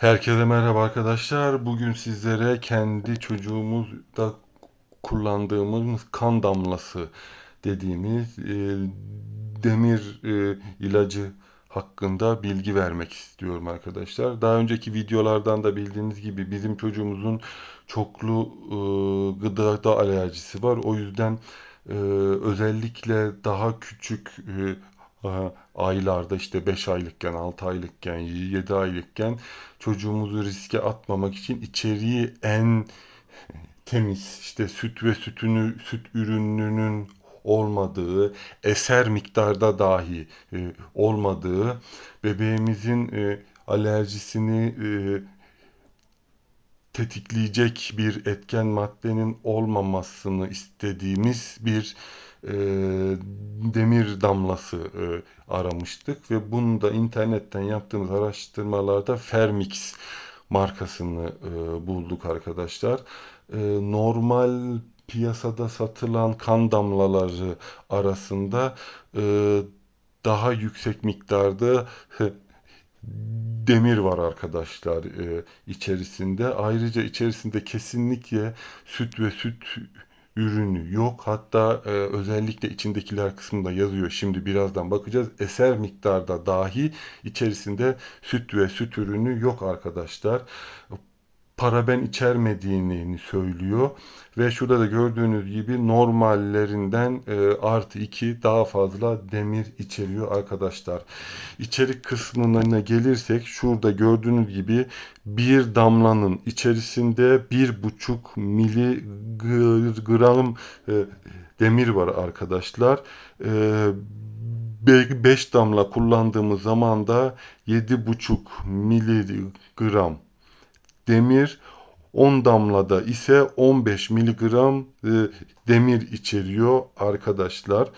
Herkese merhaba arkadaşlar. Bugün sizlere kendi çocuğumuzda kullandığımız kan damlası dediğimiz e, demir e, ilacı hakkında bilgi vermek istiyorum arkadaşlar. Daha önceki videolardan da bildiğiniz gibi bizim çocuğumuzun çoklu e, gıdada alerjisi var. O yüzden e, özellikle daha küçük e, aylarda işte 5 aylıkken, 6 aylıkken, 7 aylıkken çocuğumuzu riske atmamak için içeriği en temiz işte süt ve sütünü süt ürününün olmadığı, eser miktarda dahi e, olmadığı, bebeğimizin e, alerjisini e, tetikleyecek bir etken maddenin olmamasını istediğimiz bir e, demir damlası e, aramıştık ve bunu da internetten yaptığımız araştırmalarda Fermix markasını e, bulduk arkadaşlar. E, normal piyasada satılan kan damlaları arasında e, daha yüksek miktarda demir var arkadaşlar e, içerisinde. Ayrıca içerisinde kesinlikle süt ve süt ürünü yok. Hatta e, özellikle içindekiler kısmında yazıyor. Şimdi birazdan bakacağız. Eser miktarda dahi içerisinde süt ve süt ürünü yok arkadaşlar paraben içermediğini söylüyor. Ve şurada da gördüğünüz gibi normallerinden e, artı 2 daha fazla demir içeriyor arkadaşlar. İçerik kısmına gelirsek şurada gördüğünüz gibi bir damlanın içerisinde bir buçuk miligram e, demir var arkadaşlar. E, 5 damla kullandığımız zaman da 7,5 miligram demir 10 damlada ise 15 miligram e, demir içeriyor arkadaşlar.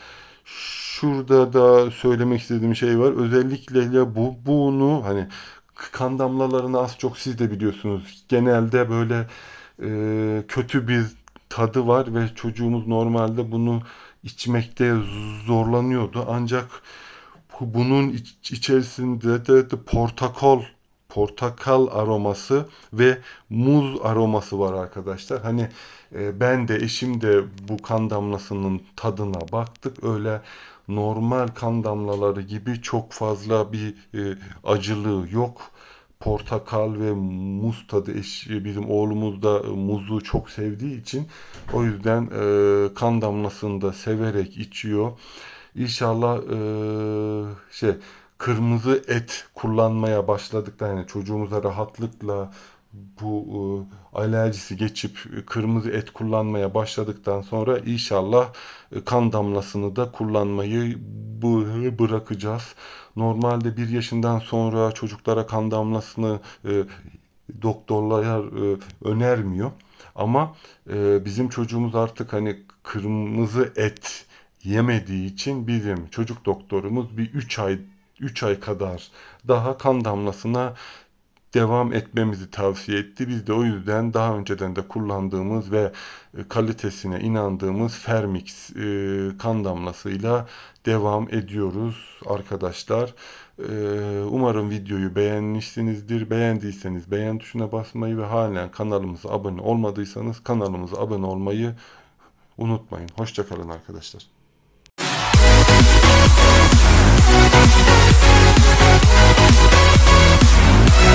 Şurada da söylemek istediğim şey var. Özellikle bu bunu hani kan damlalarını az çok siz de biliyorsunuz. Genelde böyle e, kötü bir tadı var ve çocuğumuz normalde bunu içmekte zorlanıyordu. Ancak bunun iç, içerisinde de, de portakal portakal aroması ve muz aroması var arkadaşlar. Hani e, ben de eşim de bu kan damlasının tadına baktık. Öyle normal kan damlaları gibi çok fazla bir e, acılığı yok. Portakal ve muz tadı eş, bizim oğlumuz da muzu çok sevdiği için o yüzden e, kan damlasını da severek içiyor. İnşallah e, şey kırmızı et kullanmaya başladıktan yani çocuğumuza rahatlıkla bu e, alerjisi geçip kırmızı et kullanmaya başladıktan sonra inşallah e, kan damlasını da kullanmayı bu bırakacağız. Normalde bir yaşından sonra çocuklara kan damlasını e, doktorlar e, önermiyor. Ama e, bizim çocuğumuz artık hani kırmızı et yemediği için bizim çocuk doktorumuz bir 3 ay 3 ay kadar daha kan damlasına devam etmemizi tavsiye etti. Biz de o yüzden daha önceden de kullandığımız ve e, kalitesine inandığımız Fermix e, kan damlasıyla devam ediyoruz arkadaşlar. E, umarım videoyu beğenmişsinizdir. Beğendiyseniz beğen tuşuna basmayı ve halen kanalımıza abone olmadıysanız kanalımıza abone olmayı unutmayın. Hoşçakalın arkadaşlar.